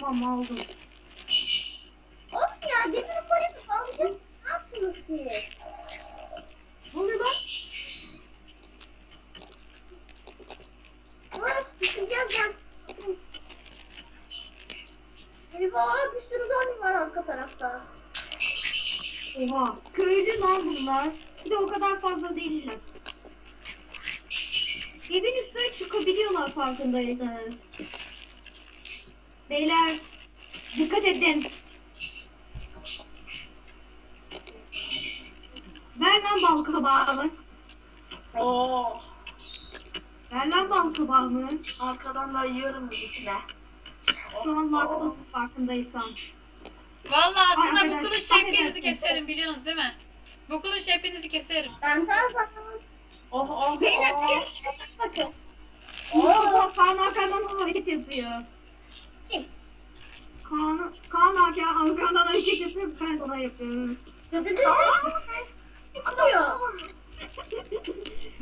Tamam aldım. Of ya demir parayı alacağım. Ne yaptınız siz? Ne oluyor lan? Ama düşeceğiz ya. Eyvah bir sürü zombi var arka tarafta. Oha. Köylü lan bunlar. Bir de o kadar fazla değiller. Evin üstüne çıkabiliyorlar farkındaysanız. Beyler dikkat edin. Ver lan bal kabağını. Oo. Ver lan bal kabağını. Arkadan da yiyorum içine. Şu an laktasın farkındaysan. Vallahi aslında Ay, bu kılıç hepinizi keserim biliyorsunuz değil mi? Bu kılıç hepinizi keserim. Ben zaten Oh oh Beyler oh. çıkın bakın. Oo, Kaan arkadan hareket yapıyor. Kaan, Kaan arkadan arkadan hareket yapıyor. Ben ona yapıyorum. Dı. Çıkıyor.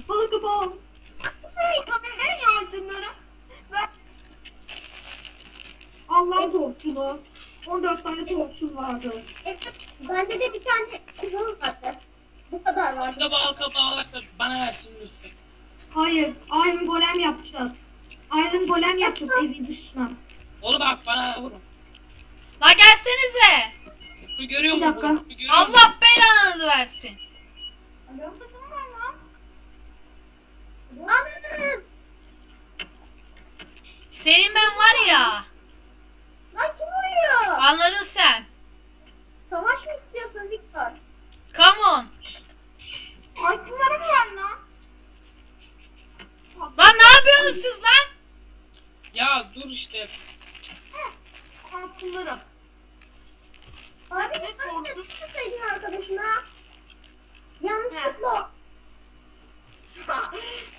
Balık bal. Hey, kameraya yardımları. Allah torçulu. 14 tane torçum vardı. Bende de bir tane kızıl vardı. Bu kadar vardı. Bunda bal kabağı varsa bana versin lütfen. Hayır, Iron Golem yapacağız. Iron Golem yapacağız evin dışına. Oğlum bak bana vurun. La gelsenize. Bu görüyor Bir musun? dakika. Bu görüyor musun? Allah belanızı versin. Ananı. Senin ben var ya. Lan kim vuruyor? Anladın sen. Savaş mı istiyorsun Victor? Come on. Altınlara mı ver lan? Lan ne yapıyorsunuz siz lan? Ya dur işte. Altınlara. Abi sen de tutsaydın arkadaşına. Yanlışlıkla.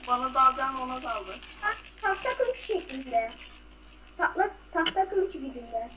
Bana daldan ona. Ta- Tahta kılıç şeklinde. Tahta, tahta kılıç biçiminde.